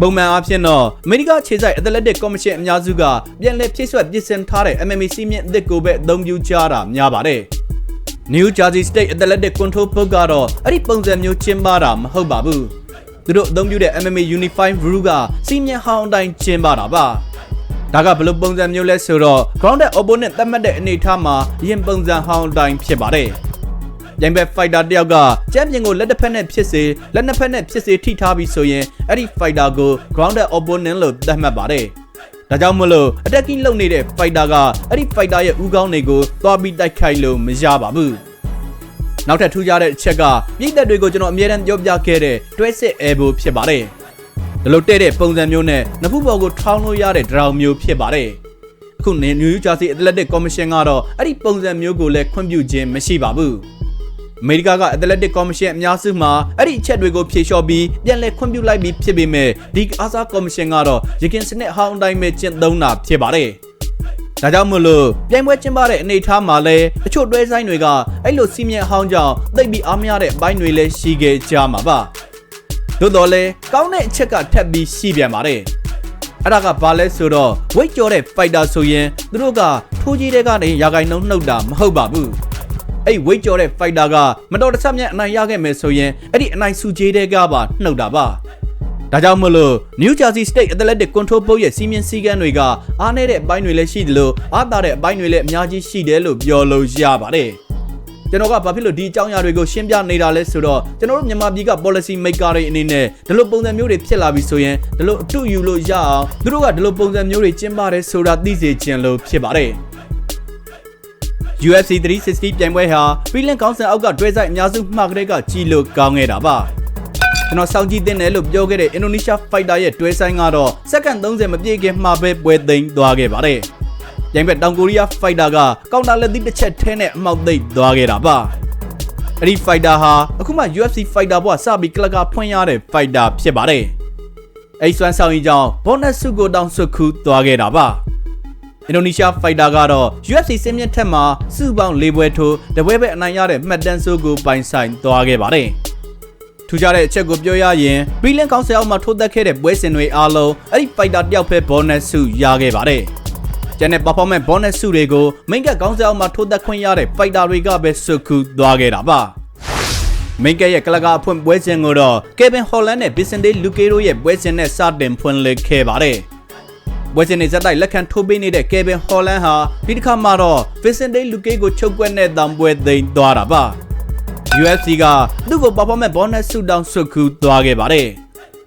ပုံမှန်အားဖြင့်တော့အမေရိကခြေဆိုင်အသလက်တစ်ကော်မရှင်အများစုကပြန်လည်ဖြည့်ဆွတ်ပြင်ဆင်ထားတဲ့ MMA စီးမြင့်အသစ်ကိုပဲအသုံးပြုကြတာများပါတယ်။ New Jersey State Athletic Control Board ကတော့အဲ့ဒီပုံစံမျိုးကျင်းပတာမဟုတ်ပါဘူး။ သူတို့အသုံးပြုတဲ့ MMA Unified Rule ကစီးမြင့်ဟောင်းအတိုင်းကျင်းပတာပါ။ဒါကဘယ်လိုပုံစံမျိုးလဲဆိုတော့ grounded opponent သတ်မှတ်တဲ့အနေအထားမှာအရင်ပုံစံဟောင်းအတိုင်းဖြစ်ပါတယ်။ပြိုင်ဘက်ဖိုက်တာတယောက်ကချန်ပီယံကိုလက်တစ်ဖက်နဲ့ဖြစ်စေလက်နှစ်ဖက်နဲ့ဖြစ်စေထိထားပြီးဆိုရင်အဲ့ဒီဖိုက်တာကို grounded opponent လို့သတ်မှတ်ပါတယ်။ဒါကြောင့်မလို့ attacking လုပ်နေတဲ့ fighter ကအဲ့ဒီ fighter ရဲ့ဦးခေါင်းတွေကိုသွားပြီးတိုက်ခိုက်လို့မရပါဘူး။ နောက်ထပ်ထူးခြားတဲ့အချက်ကပြည်သက်တွေကိုကျွန်တော်အမြဲတမ်းပြောပြခဲ့တဲ့တွဲစစ် elbow ဖြစ်ပါတယ်။ဒီလိုတဲ့တဲ့ပုံစံမျိုးနဲ့နဖူးပေါ်ကိုထောင်းလို့ရတဲ့ဒရောင်မျိုးဖြစ်ပါတယ်။အခုနယူးဂျာစီအက်တလက်တစ်ကော်မရှင်ကတော့အဲ့ဒီပုံစံမျိုးကိုလည်းခွင့်ပြုခြင်းမရှိပါဘူး။အမေရိကကအက်တလက်တစ်ကော်မရှင်အများစုမှာအဲ့ဒီအချက်တွေကိုဖြေလျှော့ပြီးပြန်လည်ခွင့်ပြုလိုက်ပြီးဖြစ်ပေမဲ့ဒီအားစားကော်မရှင်ကတော့ရခင်စနစ်ဟောင်းတိုင်းပဲကျင့်သုံးတာဖြစ်ပါတယ်။ ဒါကြောင့်မလို့ပြိုင်ပွဲကျင်းပတဲ့အနေအထားမှာလည်းတချို့တွဲဆိုင်တွေကအဲ့လိုစီးမြင့်ဟောင်းကြောင့်သိပ်ပြီးအားမရတဲ့အပိုင်းတွေလည်းရှိခဲ့ကြမှာပါ။သို့တော်လည်းကောင်းတဲ့အချက်ကထပ်ပြီးရှိပြန်ပါတယ်။အဲ့ဒါကဘာလဲဆိုတော့ဝိတ်ကြော်တဲ့ fighter ဆိုရင်သူတို့ကထိုးကြီးတဲ့ကနေရာဂိုင်နှုံနှုတ်တာမဟုတ်ပါဘူး။အဲ့ဝိတ်ကြော်တဲ့ fighter ကမတော်တဆမြတ်အနိုင်ရခဲ့မယ်ဆိုရင်အဲ့ဒီအနိုင်စုချေးတဲ့ကပါနှုတ်တာပါ ဒါကြောင့်မလို့ New Jersey State Athletic Control Board ရဲ့စီမင်းစည်းကမ်းတွေကအားနည်းတဲ့အပိုင်းတွေလည်းရှိတယ်လို့အားသာတဲ့အပိုင်းတွေလည်းအများကြီးရှိတယ်လို့ပြောလို့ရပါတယ်ကျွန်တော်ကဘာဖြစ်လို့ဒီအကြောင်းအရာတွေကိုရှင်းပြနေတာလဲဆိုတော့ကျွန်တော်တို့မြန်မာပြည်က policy maker တွေအနေနဲ့ဒီလိုပုံစံမျိုးတွေဖြစ်လာပြီဆိုရင်ဒီလိုအတူယူလို့ရအောင်သူတို့ကဒီလိုပုံစံမျိုးတွေကျင်းပတယ်ဆိုတာသိစေချင်လို့ဖြစ်ပါတယ် UFC 360ပြိုင်ပွဲဟာဖီလန်ကောင်းဆန်အောက်ကတွဲဆိုင်အများစုမှကတဲ့ကကြီးလို့ကောင်းခဲ့တာပါ ကျွန်တော်စောင့်ကြည့်တင်တယ်လို့ပြောခဲ့တဲ့အင်ဒိုနီးရှားဖိုက်တာရဲ့တွဲဆိုင်ကတော့စက္ကန့်30မပြည့်ခင်မှာပဲပွဲသိမ်းသွားခဲ့ပါတယ်။ရိုင်ဘက်တောင်ကိုရီးယားဖိုက်တာကကောင်တာလက်သီးတစ်ချက်ထဲနဲ့အမောက်သိပ်သွားခဲ့တာပါ။အဲ့ဒီဖိုက်တာဟာအခုမှ UFC ဖိုက်တာဘွားစပြီးကလကဖွင့်ရတဲ့ဖိုက်တာဖြစ်ပါတယ်။အဲ့ဒီစွမ်းဆောင်ရည်ကြောင့်ဘောနက်စုကိုတောင်ဆွတ်ခူးသွားခဲ့တာပါ။အင်ဒိုနီးရှားဖိုက်တာကတော့ UFC စင်းမြင့်ထက်မှာစုပေါင်း၄ပွဲထိုးတပွဲပဲအနိုင်ရတဲ့မှတ်တမ်းဆိုးကိုပိုင်ဆိုင်သွားခဲ့ပါတယ်။ ထူးခြားတဲ့အချက်ကိုပြောရရင်ဘီလန်ကောင်ဆယ်အောက်မှာထိုးသက်ခဲ့တဲ့ပွဲစဉ်တွေအားလုံးအဲ့ဒီဖိုက်တာတယောက်ပဲဘောနက်စုရခဲ့ပါတယ်။ကျန်တဲ့ performance bonus စုတွေကိုမိန်ကကောင်းစားအောင်မှာထိုးသက်ခွင့်ရတဲ့ fighter တွေကပဲစုခုသွားခဲ့တာပါ။မိန်ကရဲ့ကလကာအဖွင့်ပွဲစဉ်ကိုတော့ Kevin Holland နဲ့ Vicente Luque တို့ရဲ့ပွဲစဉ်နဲ့စတင်ဖွင့်လှစ်ခဲ့ပါတယ်။။ပွဲစဉ်နေဇက်တိုက်လက်ခံထိုးပေးနေတဲ့ Kevin Holland ဟာဒီတစ်ခါမှတော့ Vicente Luque ကိုချုပ်ကွက်နဲ့တံပွဲသိမ်းသွားတာပါ။ UFC ကသူ့ကို performance bonus ဆုတောင်းဆွတ်ခူးသွားခဲ့ပါတယ်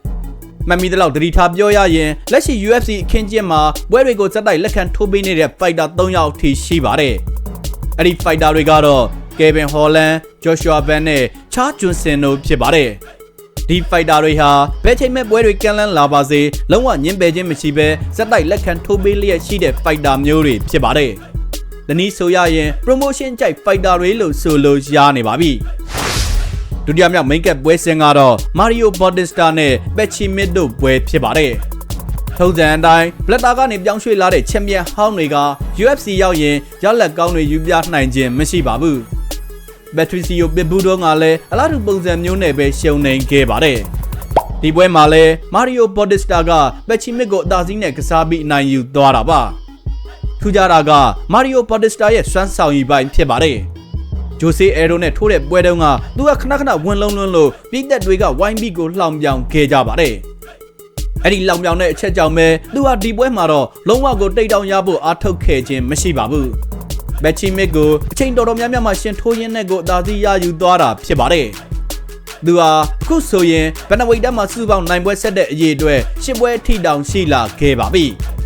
။မမီတလောက်တတိထားပြောရရင်လက်ရှိ UFC အခင်းကျင်းမှာပွဲတွေကိုဇက်တိုက်လက်ခံထိုးပေးနေတဲ့ fighter 3ယောက်အထိရှိပါတယ်။အဲ့ဒီ fighter တွေကတော့ Kevin Holland, Joshua Ben နဲ့ Charles Johnson တို့ဖြစ်ပါတယ်။ဒီဖိုက်တာတွေဟာဘယ်ချိန်မဲ့ပွဲတွေကန်လန်းလာပါစေလုံးဝညင်ပယ်ခြင်းမရှိဘဲစက်တိုက်လက်ခံထိုးပေးလျက်ရှိတဲ့ဖိုက်တာမျိုးတွေဖြစ်ပါတယ်။ ဒီနည်းဆိုရရင် promotion ကြိုက်ဖိုက်တာတွေလို့ဆိုလို့ရနေပါပြီ။ဒုတိယမြောက် main cap ပွဲစဉ်ကတော့ Mario Bautista နဲ့ Pechimit တို့ပွဲဖြစ်ပါတယ်။ထုံးစံအတိုင်းဘလက်တာကနေပြောင်းရွှေ့လာတဲ့ချန်ပီယံဟောင်းတွေက UFC ရောက်ရင်ရလက်ကောင်းတွေယူပြနိုင်ခြင်းမရှိပါဘူး။ဘက်ထရီစီယိုပစ်ဘူးတော့ကလည်းအလားတူပုံစံမျိုးနဲ့ပဲရှုံနေခဲ့ပါတယ်။ဒီပွဲမှာလည်းမာရီယိုဘော်ဒစ်စတာကပက်ချီမစ်ကိုအသာစီးနဲ့ကစားပြီးအနိုင်ယူသွားတာပါ။ ထူးခြားတာကမာရီယိုဘော်ဒစ်စတာရဲ့စွမ်းဆောင်ရည်ပိုင်းဖြစ်ပါတယ်။ဂျိုဆေအဲရိုနဲ့ထိုးတဲ့ပွဲတုန်းကသူကခဏခဏဝင်လုံးလွန်းလို့ပြည်သက်တွေကဝိုင်းဘီကိုလှောင်ပြောင်ခဲ့ကြပါတယ်။အဲ့ဒီလောင်ပြောင်တဲ့အချက်ကြောင့်ပဲသူဟာဒီပွဲမှာတော့လုံးဝကိုတိတ်တောင်ရဖို့အားထုတ်ခဲ့ခြင်းမရှိပါဘူး။ဘက်ချီမစ်ကိုအချိန်တော်တော်များများမှရှင်ထိုးရင်းနဲ့ကိုအသာစီးရယူသွားတာဖြစ်ပါတယ်။သူဟာအခုဆိုရင်ဘန်နဝိတ်တက်မှာစုပေါင်းနိုင်ပွဲဆက်တဲ့အရေးအတွက်ရှစ်ပွဲထိတောင်ရှိလာခဲ့ပါပြီ။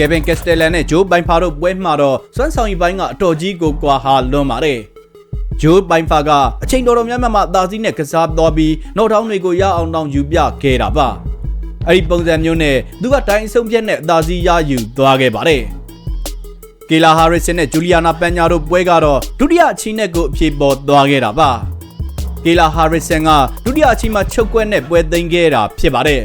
ကယ်ဗင်ကက်စတယ်လန်နဲ့ဂျိုးဘိုင်ဖာတို့ပွဲမှာတော့စွမ်းဆောင်ရည်ပိုင်းကအတော်ကြီးကိုကွာဟာလွန်ပါတယ်။ဂျိုးဘိုင်ဖာကအချိန်တော်တော်များများမှအသာစီးနဲ့ကစားသွားပြီးနောက်ထောင်းတွေကိုရအောင်တောင်ယူပြခဲ့တာပါ။အဲ့ဒီပုံစံမျိုးနဲ့သူကတိုင်းအဆုံးဖြတ်နဲ့အသာစီးရယူသွားခဲ့ပါတယ်။ကီလာဟာရစ်ဆန်နဲ့ဂျူလီယာနာပန်ညာတို့ပွဲကတော့ဒုတိယအချီနဲ့ကိုအပြေပေါ်သွားခဲ့တာပါကီလာဟာရစ်ဆန်ကဒုတိယအချီမှာချုပ်ကွက်နဲ့ပွဲသိမ်းခဲ့တာဖြစ်ပါတယ်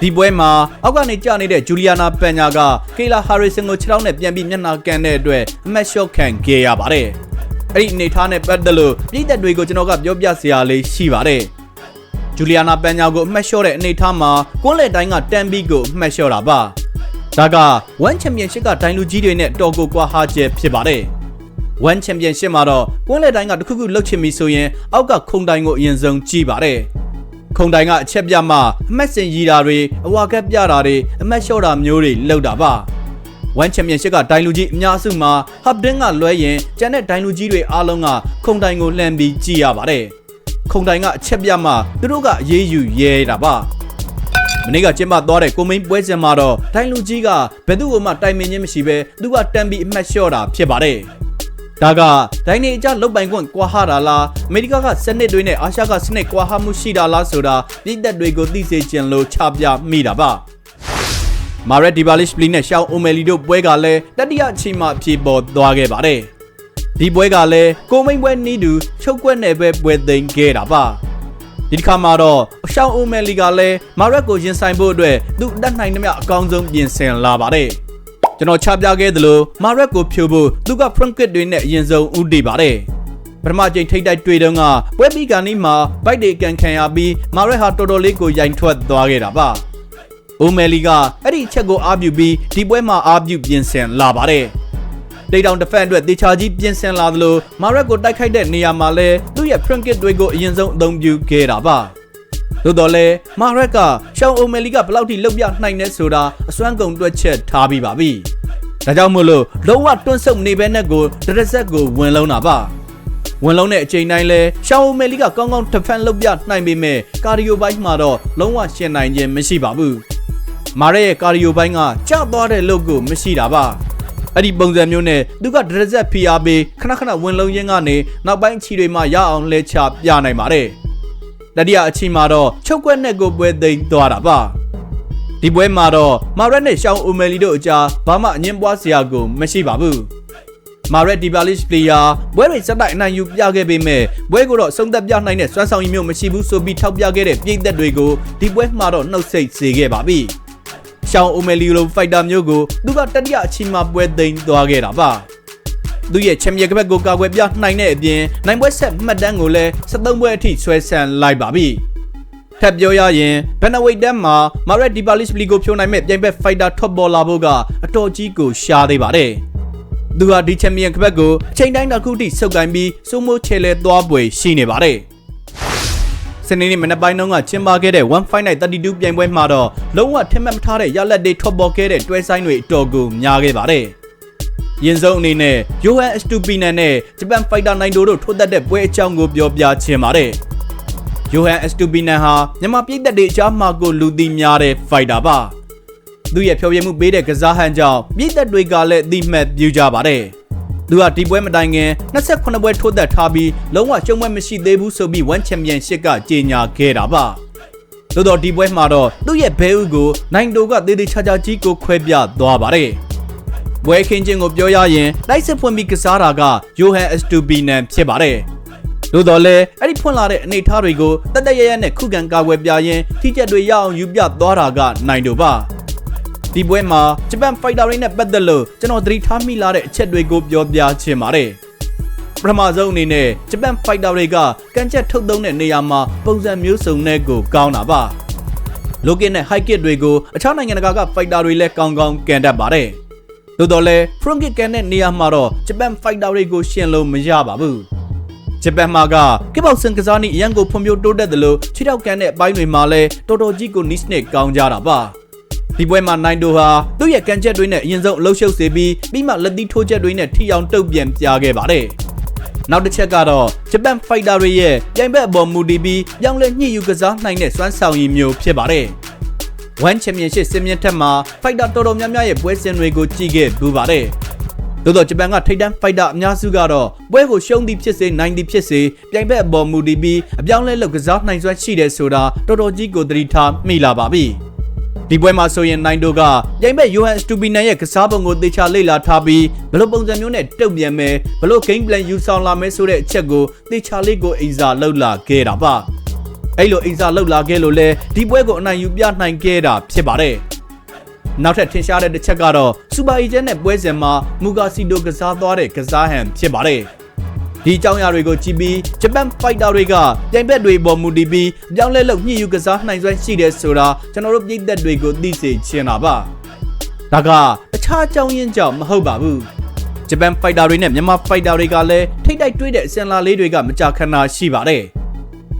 ဒီပွဲမှာအောက်ကနေကျနေတဲ့ဂျူလီယာနာပန်ညာကကေလာဟာရစ်ဆန်ကိုခြေထောက်နဲ့ပြန်ပြီးမျက်နှာကန်တဲ့အတွက်အမတ်ရှော့ခံခဲ့ရပါတယ်။အဲ့ဒီအနေထားနဲ့ပတ်သက်လို့ပြည်သက်တွေကိုကျွန်တော်ကပြောပြစရာလေးရှိပါတယ်။ဂျူလီယာနာပန်ညာကိုအမှတ်လျှော့တဲ့အနေအထားမှာကွန်းလေတိုင်းကတန်ဘီကိုအမှတ်လျှော့တာပါဒါက1ချန်ပီယံရှစ်ကဒိုင်လူကြီးတွေနဲ့တော်ကိုကွာဟာချက်ဖြစ်ပါတယ်1ချန်ပီယံရှစ်မှာတော့ကွန်းလေတိုင်းကတစ်ခုခုလှုပ်ချင်ပြီဆိုရင်အောက်ကခုံတိုင်းကိုအရင်ဆုံးကြည့်ပါတယ် ခုံတိုင်းကအချက်ပြမှအမှတ်စင်ရီတာတွေအဝါကက်ပြတာတွေအမှတ်လျှော့တာမျိုးတွေလုပ်တာပါ1ချန်ပီယံရှစ်ကဒိုင်လူကြီးအများစုမှာဟပ်ဒင်းကလွဲရင်ကျန်တဲ့ဒိုင်လူကြီးတွေအားလုံးကခုံတိုင်းကိုလှမ်းပြီးကြည့်ရပါတယ်ခုံတိုင်းကအချက်ပြမှသူတို့ကအရေးယူရဲတာပါမနေ့ကကျင်းပသွားတဲ့ကိုမိန်ပွဲစဉ်မှာတော့ဒိုင်လူကြီးကဘယ်သူ့မှတိုင်ပင်ခြင်းမရှိဘဲသူကတန်ပြီးအမှတ်လျှော့တာဖြစ်ပါတယ် ဒါကဒိုင်နေအကြလုတ်ပိုင်ခွင့်ကွာဟာတာလားအမေရိကကစနစ်တွေနဲ့အာရှကစနစ်ကွာဟာမှုရှိတာလားဆိုတာပြည်သက်တွေကိုသိစေချင်လို့ချပြမိတာပါမာရက်ဒီဘာလစ်ပလီနဲ့ရှောင်းအိုမယ်လီတို့ပွဲကလည်းတတိယအချိန်မှအပြေပေါ်သွားခဲ့ပါတယ်ဒီပွဲကလည်းကိုမိန်ပွဲနီးတူချုပ်ကွက်နယ်ပဲပွဲသိမ်းခဲ့တာပါဒီတစ်ခါမှာတော့ရှောင်းအိုမယ်လီကလည်းမာရက်ကိုရင်ဆိုင်ဖို့အတွက်သူ့အတတ်နိုင်သမျှအကောင်းဆုံးပြင်ဆင်လာပါတယ် ကျွန်တော်ချပြခဲ့သလိုမာရက်ကိုဖြိုဖို့သူကဖရန့်ကစ်တွေနဲ့အရင်ဆုံးဦးတည်ပါတယ်ပထမကြိမ်ထိတ်တိုက်တွေ့တုန်းကပွဲပြီးကန်နီးမှာဘိုက်တွေကန်ခံရပြီးမာရက်ဟာတော်တော်လေးကိုရိုင်ထွက်သွားခဲ့တာပါအိုမယ်လီကအဲ့ဒီအချက်ကိုအားပြုပြီးဒီပွဲမှာအားပြုပြင်ဆင်လာပါတယ်တိတ်တောင်တစ်ဖက်အတွက်တေချာကြီးပြင်ဆင်လာသလိုမာရက်ကိုတိုက်ခိုက်တဲ့နေရာမှာလဲသူ့ရဲ့ fronkit တွေကိုအရင်ဆုံးအသုံးပြုခဲ့တာပါ သို့တော်လဲမာရက်ကရှောင်းအိုမယ်လီကဘယ်လောက်ထိလောက်ပြနိုင်နေဆိုတာအစွမ်းကုန်တွက်ချက်ထားပြီးပါပြီဒါကြောင့်မို့လို့လုံးဝတွန့်ဆုတ်နေပဲနဲ့ကိုဒရက်ဆက်ကိုဝင်လုံးတာပါဝင်လုံးတဲ့အချိန်တိုင်းလဲရှောင်းအိုမယ်လီကကောင်းကောင်းတစ်ဖက်လောက်ပြနိုင်ပေမဲ့ကာဒီယိုဘိုင်းမှာတော့လုံးဝရှင်းနိုင်ခြင်းမရှိပါဘူးမာရက်ရဲ့ကာဒီယိုဘိုင်းကကျသွားတဲ့လုတ်ကိုမရှိတာပါအဲ့ဒီပုံစံမျိုးနဲ့သူကဒရက်ဆက်ဖီအားပေးခဏခဏဝင်လုံးရင်းကနေနောက်ပိုင်းခြီတွေမှရအောင်လဲချပြနိုင်ပါတယ် တတိယအချိန်မှာတော့ချုပ်ကွက်နဲ့ကိုပွဲသိမ်းသွားတာပါဒီပွဲမှာတော့မာရက်နဲ့ရှောင်းအိုမယ်လီတို့အကြားဘာမှအငင်းပွားစရာကိုမရှိပါဘူးမာရက်ဒီဘာလစ်ပလေယာပွဲတွေစက်တိုက်အနိုင်ယူပြခဲ့ပေမဲ့ပွဲကိုတော့ဆုံးသက်ပြနိုင်တဲ့စွမ်းဆောင်ရည်မျိုးမရှိဘူးဆိုပြီးထောက်ပြခဲ့တဲ့ပြည်သက်တွေကိုဒီပွဲမှာတော့နှုတ်ဆက်စေခဲ့ပါပြီ။ရှောင်းအိုမယ်လီလိုဖိုက်တာမျိုးကိုသူကတတိယအချိန်မှာပွဲသိမ်းသွားခဲ့တာပါ သူရဲ့ချန်ပီယံကပတ်ကိုကာကွယ်ပြနိုင်တဲ့အပြင်နိုင်ပွဲဆက်မှတ်တမ်းကိုလည်း73ပွဲအထိဆွဲဆန့်လိုက်ပါပြီထပ်ပြောရရင်ဘန်နဝိတ်တန်းမှာမာရက်ဒီပါလစ်လီကိုဖြိုးနိုင်မဲ့ပြိုင်ဘက်ဖိုက်တာထွက်ပေါ်လာဖို့ကအတော်ကြီးကိုရှားသေးပါတယ်သူဟာဒီချန်ပီယံကပတ်ကိုအချိန်တိုင်းတစ်ခုထိဆုပ်ကိုင်းပြီးစိုးမိုးချေလဲသွားပွဲရှိနေပါတယ်စနေနေ့မနက်ပိုင်းတုန်းကကျင်းပခဲ့တဲ့1 Fight Night 32ပြိုင်ပွဲမှာတော့လုံးဝထင်မှတ်မထားတဲ့ရလက်တွေထွက်ပေါ်ခဲ့တဲ့တွဲဆိုင်တွေအတော်ကိုများခဲ့ပါတယ်။ ရင်ဆုံးအနေနဲ့ Johan Stupinen နဲ့ Japan Fighter 9တို့ထိုးသက်တဲ့ပွဲအကြောင်းကိုပြောပြချင်ပါတယ်။ Johan Stupinen ဟာမြန်မာပြည်သက်တွေအကြားမှာကိုလူသိများတဲ့ fighter ပါ။သူရဲ့ဖျော်ဖြေမှုပေးတဲ့ကစားဟန်ကြောင့်ပြည်သက်တွေကလည်းအသိမှတ်ပြုကြပါတယ်။သူကဒီပွဲမတိုင်ခင်28ပွဲထိုးသက်ထားပြီးလုံးဝရှုံးပွဲမရှိသေးဘူးဆိုပြီး1 Championship ကကြေညာခဲ့တာပါ။သို့တော့ဒီပွဲမှာတော့သူ့ရဲ့ဘဲဥကိုနိုင်တိုကသေးသေးချာချာကြီးကိုခွဲပြသွားပါတယ်။ ပွဲခင်းချင်းကိုပြောရရင်တိုက်စစ်ဖွင့်ပြီးကစားတာကယိုဟန်အက်စတူဘီနန်ဖြစ်ပါတယ်။သို့တော်လည်းအဲ့ဒီဖွင့်လာတဲ့အနေအထားတွေကိုတတ်တရရနဲ့ခုခံကာကွယ်ပြရင်ထိချက်တွေရအောင်ယူပြသွားတာကနိုင်တိုပါ။ဒီပွဲမှာဂျပန်ဖိုက်တာတွေနဲ့ပတ်သက်လို့ကျွန်တော်သတိထားမိလာတဲ့အချက်တွေကိုပြောပြချင်ပါတယ်ပထမဆုံးအနေနဲ့ဂျပန်ဖိုက်တာတွေကကန်ချက်ထုတ်သုံးတဲ့နေရာမှာပုံစံမျိုးစုံနဲ့ကိုကောင်းတာပါလိုကင်နဲ့ဟိုက်ကစ်တွေကိုအခြားနိုင်ငံတကာကဖိုက်တာတွေလည်းကောင်းကောင်းကန်တတ်ပါတယ် သို့တော်လည်းဖရွန်ကစ်ကန်တဲ့နေရာမှာတော့ဂျပန်ဖိုက်တာတွေကိုရှင်းလို့မရပါဘူးဂျပန်မှာကကိပေါစင်ကစားနည်းအရန်ကိုဖွံ့ဖြိုးတိုးတက်တယ်လို့ခြေထောက်ကန်တဲ့အပိုင်းတွေမှာလည်းတော်တော်ကြီးကိုနိစနစ်ကောင်းကြတာပါဒီပွဲမှာနိုင်တိုဟာသူ့ရဲ့ကန်ချက်တွေနဲ့အရင်ဆုံးအလုရှုပ်စေပြီးပြီးမှလက်သီးထိုးချက်တွေနဲ့ထိအောင်တုတ်ပြန်ပြခဲ့ပါတယ်။နောက်တစ်ချက်ကတော့ဂျပန်ဖိုက်တာတွေရဲ့ပြိုင်ဘက်အပေါ်မူတည်ပြီးပြောင်းလဲညှိယူကစားနိုင်တဲ့စွမ်းဆောင်ရည်မျိုးဖြစ်ပါတယ်။ One Championship စင်မြင့်ထက်မှာဖိုက်တာတော်တော်များများရဲ့ပွဲစဉ်တွေကိုကြည့်ခဲ့ဘူးပါတယ်။သို့တော့ဂျပန်ကထိပ်တန်းဖိုက်တာအများစုကတော့ပွဲကိုရှုံးသည်ဖြစ်စေနိုင်သည်ဖြစ်စေပြိုင်ဘက်အပေါ်မူတည်ပြီးအပြောင်းလဲလုပ်ကစားနိုင်စွမ်းရှိတယ်ဆိုတာတော်တော်ကြီးကိုသတိထားမိလာပါပြီ။ဒီပွဲမှာဆိုရင်နိုင်တိုကပြိုင်ဘက်ယိုဟန်စတူပီနန်ရဲ့ကစားပုံကိုသေချာလေ့လာထားပြီးဘလို့ပုံစံမျိုးနဲ့တုတ်ပြန်မယ်ဘလို့ game plan ယူဆောင်လာမယ်ဆိုတဲ့အချက်ကိုသေချာလေးကိုအိမ်စာလှုပ်လာခဲ့တာပါ အဲ့လိုအိမ်စာလှုပ်လာခဲ့လို့လဲဒီပွဲကိုအနိုင်ယူပြနိုင်ခဲ့တာဖြစ်ပါတယ်နောက်ထပ်ထင်ရှားတဲ့တစ်ချက်ကတော့စူပါအီဂျန်နဲ့ပွဲစဉ်မှာမူဂါစီတိုကစားသွားတဲ့ကစားဟန်ဖြစ်ပါတယ်ဒီအကြောင်းအရာတွေကိုကြည့်ပြီးဂျပန်ဖိုက်တာတွေကပြိုင်ဘက်တွေပေါ်မူတည်ပြီးအပြောင်းလဲလုပ်ညှိယူကစားနိုင်စွမ်းရှိတယ်ဆိုတာကျွန်တော်တို့ပြည်သက်တွေကိုသိစေချင်တာပါဒါကတခြားအကြောင်းရင်းကြောင့်မဟုတ်ပါဘူးဂျပန်ဖိုက်တာတွေနဲ့မြန်မာဖိုက်တာတွေကလည်းထိတ်တိုက်တွေးတဲ့အစင်လာလေးတွေကမကြာခဏရှိပါတယ်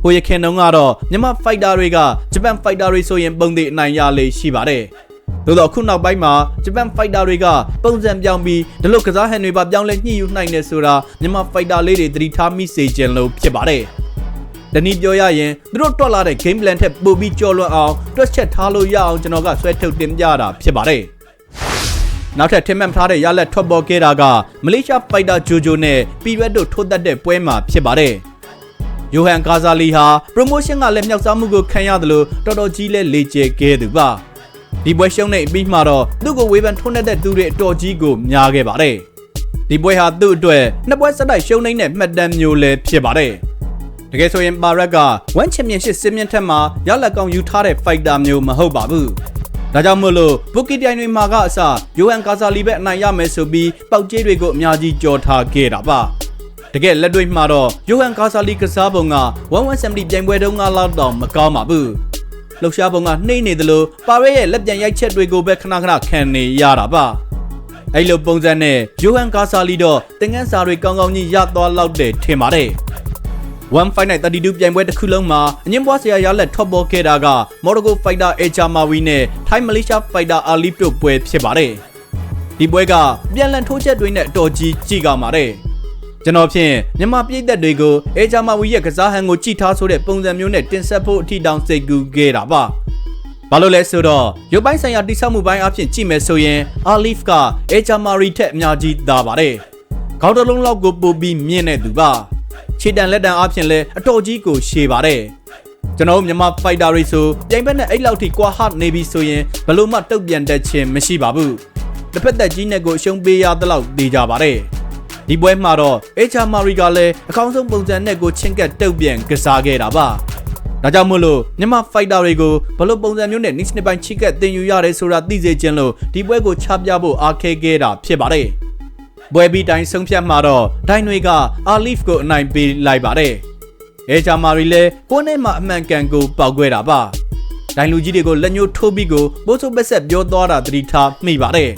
ဟိုရခင်တုန်းကတော့မြန်မာဖိုက်တာတွေကဂျပန်ဖိုက်တာတွေဆိုရင်ပုံသေးအနိုင်ရလေရှိပါတယ်။သို့တော့အခုနောက်ပိုင်းမှာဂျပန်ဖိုက်တာတွေကပုံစံပြောင်းပြီးဒီလိုကစားဟန်တွေပါပြောင်းလဲညှိယူနိုင်နေဆိုတာမြန်မာဖိုက်တာလေးတွေသတိထားမိစေခြင်းလို့ဖြစ်ပါတယ်။တနည်းပြောရရင်သူတို့တွက်လာတဲ့ game plan ထက်ပိုပြီးကြော်လွှတ်အောင်တွက်ချက်ထားလို့ရအောင်ကျွန်တော်ကဆွဲထုတ်တင်ပြတာဖြစ်ပါတယ်။နောက်ထပ်ထင်မှတ်ထားတဲ့ရလက်ထွက်ပေါ်ခဲ့တာကမလေးရှားဖိုက်တာဂျိုဂျိုနဲ့ပီရွက်တို့ထိုးသက်တဲ့ပွဲမှာဖြစ်ပါတယ်။ ယိုဟန်ကာဇာလီဟာပရိုမိုးရှင်းကလည်းမြောက်စားမှုကိုခံရတယ်လို့တော်တော်ကြီးလဲလေ့ကျက်ခဲ့သူပါဒီပွဲရှုံးတဲ့အပြီးမှာတော့သူ့ကိုဝေဖန်ထုံးတဲ့သူတွေအတော်ကြီးကိုများခဲ့ပါတယ်ဒီပွဲဟာသူ့အတွက်နှစ်ပွဲဆက်တိုက်ရှုံးနေတဲ့မှတ်တမ်းမျိုးလည်းဖြစ်ပါတယ်တကယ်ဆိုရင်ပါရက်ကဝမ်ချန်ပီယံရှစ်စင်မြင့်ထက်မှာရလက်ကောင်ယူထားတဲ့ဖိုက်တာမျိုးမဟုတ်ပါဘူးဒါကြောင့်မို့လို့ဘူကီတိုင်တွေမှာကအစယိုဟန်ကာဇာလီပဲအနိုင်ရမယ်ဆိုပြီးပေါက်ကျဲတွေကိုအများကြီးကြော်ထားခဲ့တာပါ တကယ်လက်တွေ့မှာတော့ယိုဟန်ကာဆာလီကစားပုံက1170ပြိုင်ပွဲတုန်းကလောက်တော့မကောင်းပါဘူးလှုပ်ရှားပုံကနှိမ့်နေသလိုပါရဲရဲ့လက်ပြန်ရိုက်ချက်တွေကိုပဲခဏခဏခံနေရတာပါအဲ့လိုပုံစံနဲ့ယိုဟန်ကာဆာလီတော့တင်ငန်းစာတွေကောင်းကောင်းကြီးရသွားလောက်တယ်ထင်ပါတယ်1 fight night 32ပြိုင်ပွဲတစ်ခုလုံးမှာအငင်းပွားစရာရလက်ထော့ပေါ်ခဲ့တာကမော်ရိုကိုဖိုက်တာအေချာမာဝီနဲ့ထိုင်းမလေးရှားဖိုက်တာအာလီတို့ပွဲဖြစ်ပါတယ်ဒီပွဲကပြန်လည်ထိုးချက်တွေနဲ့အတော်ကြီးကြည့်ကြပါတယ် ကျွန်တော်ဖြင့်မြန်မာပြည်သက်တွေကိုအေဂျာမာဝီရဲ့ကစားဟန်ကိုကြည်ထားဆိုတဲ့ပုံစံမျိုးနဲ့တင်ဆက်ဖို့အထီတောင်စိတ်ကူးခဲ့တာပါဘာလို့လဲဆိုတော့ရုပ်ပိုင်းဆိုင်ရာတိဆောက်မှုပိုင်းအဖြစ်ကြည့်မယ်ဆိုရင်အာလီဖ်ကအေဂျာမာရီထက်အများကြီးသာပါတယ်ခေါင်းတစ်လုံးလောက်ကိုပို့ပြီးမြင့်တဲ့သူပါခြေတံလက်တံအဖြစ်လဲအတော်ကြီးကိုရှည်ပါတယ်ကျွန်တော်မြန်မာဖိုက်တာတွေဆိုပြိုင်ဘက်နဲ့အဲ့လောက်ထိကွာဟနေပြီဆိုရင်ဘလို့မှတုတ်ပြန်တတ်ခြင်းမရှိပါဘူးတစ်ဖက်သက်ကြီးနဲ့ကိုအရှုံးပေးရသလောက်နေကြပါတယ် ဒီပွဲမှာတော့အေချာမာရီကလည်းအကောင်းဆုံးပုံစံနဲ့ကိုချင်းကက်တုတ်ပြန်ကစားခဲ့တာပါဒါကြောင့်မို့လို့မြန်မာဖိုက်တာတွေကိုဘလို့ပုံစံမျိုးနဲ့ niche နှစ်ပိုင်းချိကက်တင်ယူရတယ်ဆိုတာသိစေခြင်းလို့ဒီပွဲကိုချပြဖို့အားခဲခဲ့တာဖြစ်ပါတယ်ပွဲပြီးတိုင်းဆုံးဖြတ်မှာတော့ဒိုင်တွေကအာလီဖ်ကိုအနိုင်ပေးလိုက်ပါတယ်အဲချာမာရီလည်းကိုနဲ့မှအမှန်ကန်ကိုပေါက်ခွဲတာပါဒိုင်လူကြီးတွေကိုလက်ညှိုးထိုးပြီးကိုပိုးစုပ်ပက်ဆက်ပြောသွားတာသတိထားမိပါတယ်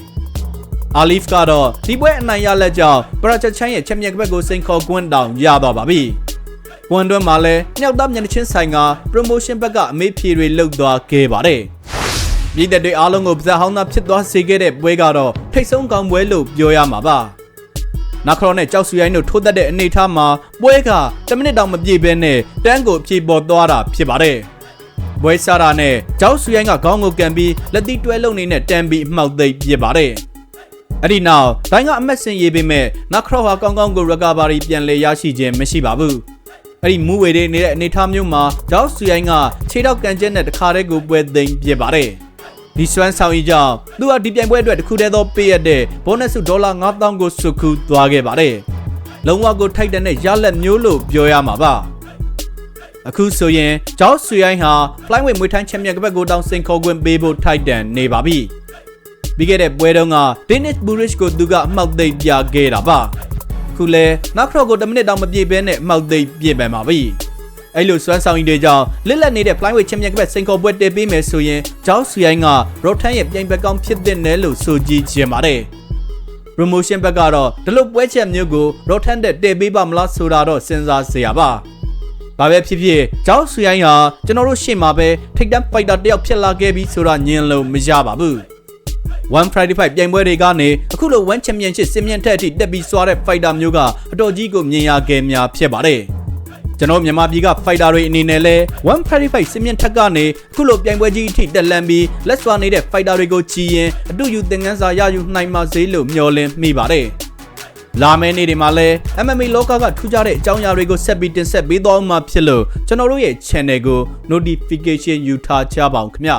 အာလီဖ်ကတော့ဒီပွဲအနိုင်ရလက်ကြောင့်ပရာချက်ချိုင်းရဲ့ချန်ပီယံကပတ်ကိုစိန်ခေါ်ကွန်းတောင်ရသွားပါပြီ။ဝန်တွင်းမှာလည်းမြောက်သားမျက်နှာချင်းဆိုင်က promotion ဘက်ကအမေးဖြေတွေလှုပ်သွားခဲ့ပါတယ်။ပြည်သက်တွေအားလုံးကိုပါဇက်ဟောင်းသားဖြစ်သွားစေခဲ့တဲ့ပွဲကတော့ထိတ်ဆုံးကောင်းပွဲလို့ပြောရမှာပါ။နာခရောနဲ့ကြောက်စူရိုင်းတို့ထိုးသက်တဲ့အနေအထားမှာပွဲက10မိနစ်တောင်မပြည့်ဘဲနဲ့တန်းကိုဖြေပေါ်သွားတာဖြစ်ပါတယ်။ပွဲစားတာနဲ့ကြောက်စူရိုင်းကခေါင်းကိုကန်ပြီးလက်သီးတွဲလုံနေတဲ့တန်ပြီးအမှောက်သိပ်ပြစ်ပါတယ်။ အဲ့ဒီနောက်ဒိုင်းကအမက်စင်ရေးပေမဲ့နခရော့ဟာကောင်းကောင်းကိုရကာဘာရီပြန်လဲရရှိခြင်းမရှိပါဘူးအဲ့ဒီမူဝေတွေနေတဲ့အနေအထားမျိုးမှာဂျောက်ဆူရိုင်းကခြေထောက်ကန်ကျက်နဲ့တခါတည်းကိုပွဲသိမ်းပြပါတယ်ဒီစွမ်းဆောင်ကြီးကြောင့်သူဟာဒီပြိုင်ပွဲအတွက်တခုတည်းသောပေးရတဲ့ဘောနက်ဆုဒေါ်လာ9000ကိုစုခုသွားခဲ့ပါတယ်လုံးဝကိုထိုက်တဲ့ရလက်မျိုးလို့ပြောရမှာပါအခုဆိုရင်ဂျောက်ဆူရိုင်းဟာ flyweight မွေးထိုင်းချန်ပီယံကပတ်ကိုတောင်းစင်ခေါ်ခွင့်ပေးဖို့ထိုက်တန်နေပါပြီ။ ပြီးခဲ့တဲ့ပွဲတုန်းက Dennis Burrich ကိုသူကအမှောက်သိပ်ပြခဲ့တာပါခုလဲနောက်ခရော့ကို10မိနစ်တောင်မပြည့်ဘဲနဲ့အမှောက်သိပ်ပြည့်ပန်ပါပြီအဲ့လိုစွမ်းဆောင်ရည်တွေကြောင့်လစ်လက်နေတဲ့ flyweight champion ကပတ်စင်ကောပွဲတည်ပေးမယ်ဆိုရင်ဂျောက်ဆွီအိုင်းက Rotan ရဲ့ပြိုင်ဘက်ကောင်းဖြစ်တဲ့နယ်လို့ဆိုကြည့်ခြင်းပါတယ် promotion ဘက်ကတော့ဒီလိုပွဲချက်မျိုးကို Rotan တဲ့တည်ပေးပါမလားဆိုတာတော့စဉ်းစားစရာပါဘာပဲဖြစ်ဖြစ်ဂျောက်ဆွီအိုင်းဟာကျွန်တော်တို့ရှေ့မှာပဲထိတ်တန်းဖိုက်တာတယောက်ဖြစ်လာခဲ့ပြီးဆိုတာညင်လို့မရပါဘူး 1 Friday Fight ပြိုင်ပွဲတွေကနေအခုလို1 Championship စင်မြင့်ထက်အထိတက်ပြီးစွာတဲ့ fighter မျိုးကအတော်ကြီးကိုမြင်ရခဲ့များဖြစ်ပါတယ်ကျွန်တော်မြန်မာပြည်က fighter တွေအနေနဲ့လဲ1 Friday Fight စင်မြင့်ထက်ကနေအခုလိုပြိုင်ပွဲကြီးအထိတက်လန်းပြီးလက်စွာနေတဲ့ fighter တွေကိုချီရင်အတူယူသင်ခန်းစာရယူနိုင်ပါစေလို့မျှော်လင့်မိပါတယ်လာမယ့်နေ့တွေမှာလည်း MMA လောကကထူးခြားတဲ့အကြောင်းအရာတွေကိုဆက်ပြီးတင်ဆက်ပေးသွားမှာဖြစ်လို့ကျွန်တော်တို့ရဲ့ channel ကို notification ယူထားကြပါအောင်ခင်ဗျာ